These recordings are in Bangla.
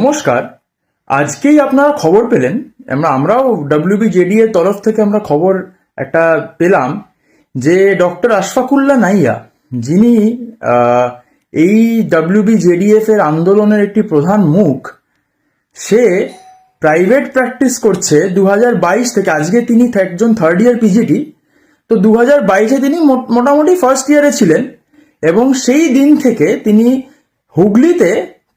নমস্কার। আজকেই আপনারা খবর পেলেন, আমরা, আমরাও ডাব্লিউবিজেডি এর তরফ থেকে আমরা খবর একটা পেলাম যে ডক্টর আশফাকুল্লাহ নাইয়া, যিনি এই ডাব্লিউবিজেডিএফ এর আন্দোলনের একটি প্রধান মুখ, সে প্রাইভেট প্র্যাকটিস করছে দু হাজার বাইশ থেকে, আজকে তিনি একজন থার্ড ইয়ার পিজিটি তো দু হাজার বাইশে তিনি মোটামুটি ফার্স্ট ইয়ারে ছিলেন এবং সেই দিন থেকে তিনি হুগলিতে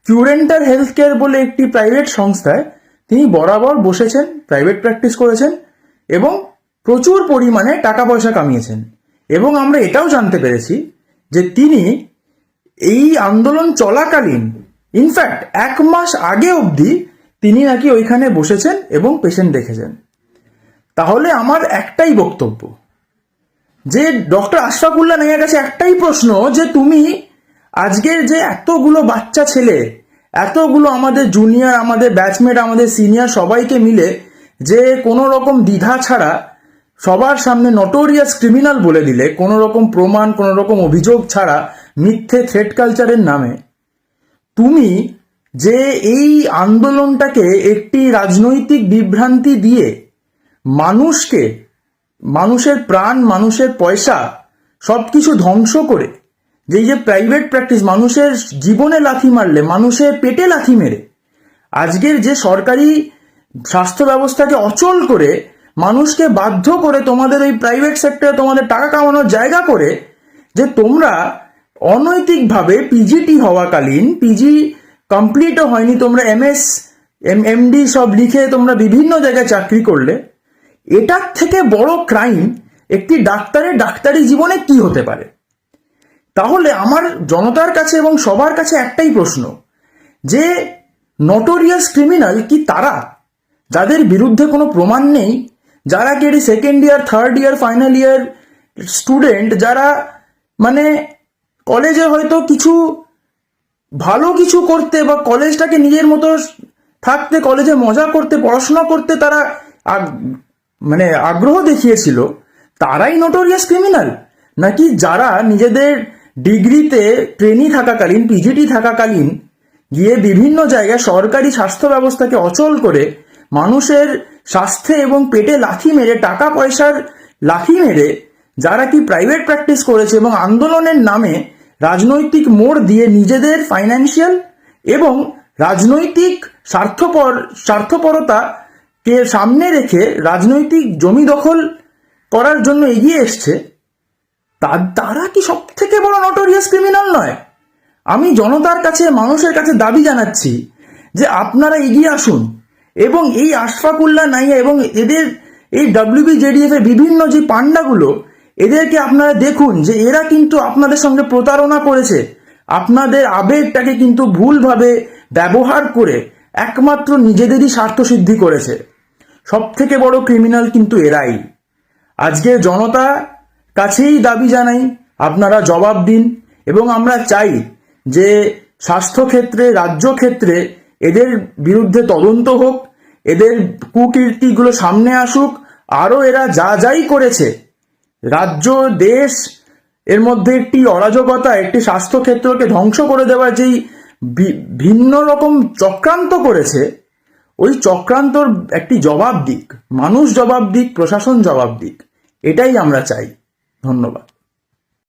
কিউরেন্টার হেলথ কেয়ার বলে একটি প্রাইভেট সংস্থায় তিনি বরাবর বসেছেন প্রাইভেট প্র্যাকটিস করেছেন এবং প্রচুর পরিমাণে টাকা পয়সা কামিয়েছেন। এবং আমরা এটাও জানতে পেরেছি যে তিনি এই আন্দোলন চলাকালীন ইনফ্যাক্ট এক মাস আগে অবধি তিনি নাকি ওইখানে বসেছেন এবং পেশেন্ট দেখেছেন। তাহলে আমার একটাই বক্তব্য, যে ডক্টর আশরাফুল্লাহ নাইয়ার কাছে একটাই প্রশ্ন যে তুমি আজকের যে এতগুলো বাচ্চা ছেলে, এতগুলো আমাদের জুনিয়র আমাদের ব্যাচমেট আমাদের সিনিয়র সবাইকে মিলে যে কোনো রকম দ্বিধা ছাড়া সবার সামনে নটোরিয়াস ক্রিমিনাল বলে দিলে কোনো রকম প্রমাণ কোনো রকম অভিযোগ ছাড়া মিথ্যে থ্রেট কালচারের নামে, তুমি যে এই আন্দোলনটাকে একটি রাজনৈতিক বিভ্রান্তি দিয়ে মানুষকে, মানুষের প্রাণ, মানুষের পয়সা সবকিছু ধ্বংস করে যে যে প্রাইভেট প্র্যাকটিস মানুষের জীবনে লাথি মারলে, মানুষের পেটে লাথি মেরে, আজকের যে সরকারি স্বাস্থ্য ব্যবস্থাকে অচল করে, মানুষকে বাধ্য করে তোমাদের ওই প্রাইভেট সেক্টরে তোমাদের টাকা কামানোর জায়গা করে, যে তোমরা অনৈতিকভাবে পিজিটি হওয়াকালীন পিজি কমপ্লিটও হয়নি, তোমরা এমএস এম এমডি সব লিখে তোমরা বিভিন্ন জায়গায় চাকরি করলে, এটার থেকে বড় ক্রাইম একটি ডাক্তারের ডাক্তারি জীবনে কি হতে পারে? তাহলে আমার জনতার কাছে এবং সবার কাছে একটাই প্রশ্ন, যে নটোরিয়াস ক্রিমিনাল কি তারা? যাদের বিরুদ্ধে কোনো প্রমাণ নেই, যারা কি second year third year final year student যারা মানে কলেজে হয়তো কিছু ভালো কিছু করতে বা কলেজটাকে নিজের মতো থাকতে কলেজে মজা করতে, পড়াশোনা করতে তারা মানে আগ্রহ দেখিয়েছিল, তারাই নোটোরিয়াস ক্রিমিনাল নাকি যারা নিজেদের ডিগ্রিতে ট্রেনি থাকাকালীন পিজিটি থাকাকালীন গিয়ে বিভিন্ন জায়গায় সরকারি স্বাস্থ্য ব্যবস্থাকে অচল করে মানুষের স্বাস্থ্যে এবং পেটে লাথি মেরে, টাকা পয়সার লাথি মেরে যারা কি প্রাইভেট প্র্যাকটিস করেছে এবং আন্দোলনের নামে রাজনৈতিক মোড় দিয়ে নিজেদের ফাইন্যান্সিয়াল এবং রাজনৈতিক স্বার্থপর স্বার্থপরতাকে সামনে রেখে রাজনৈতিক জমি দখল করার জন্য এগিয়ে এসছে। তারা কি সব থেকে বড় নটোরিয়াস ক্রিমিনাল নয়? আমি জনতার কাছে, মানুষের কাছে দাবি জানাচ্ছি যে আপনারা এগিয়ে আসুন এবং এই আশফাকুল্লাহ নাইয়া এবং এদের, এই ডাব্লিউবিজেডিএফ এর বিভিন্ন যে পান্ডাগুলো, এদেরকে আপনারা দেখুন যে এরা কিন্তু আপনাদের সঙ্গে প্রতারণা করেছে। আপনাদের আবেগটাকে কিন্তু ভুলভাবে ব্যবহার করে একমাত্র নিজেদেরই স্বার্থ সিদ্ধি করেছে। সব থেকে বড় ক্রিমিনাল কিন্তু এরাই। আজকে জনতা কাছেই দাবি জানাই, আপনারা জবাব দিন এবং আমরা চাই যে স্বাস্থ্যক্ষেত্রে রাজ্য ক্ষেত্রে এদের বিরুদ্ধে তদন্ত হোক, এদের কুকীর্তিগুলো সামনে আসুক, আরও এরা যা যাই করেছে। রাজ্য, দেশ, এর মধ্যে একটি অরাজকতা, একটি স্বাস্থ্যক্ষেত্রকে ধ্বংস করে দেওয়ার যেই ভিন্ন রকম চক্রান্ত করেছে, ওই চক্রান্তর একটি জবাব দিক। মানুষ জবাব দিক, প্রশাসন জবাব দিক। এটাই আমরা চাই। ধন্যবাদ।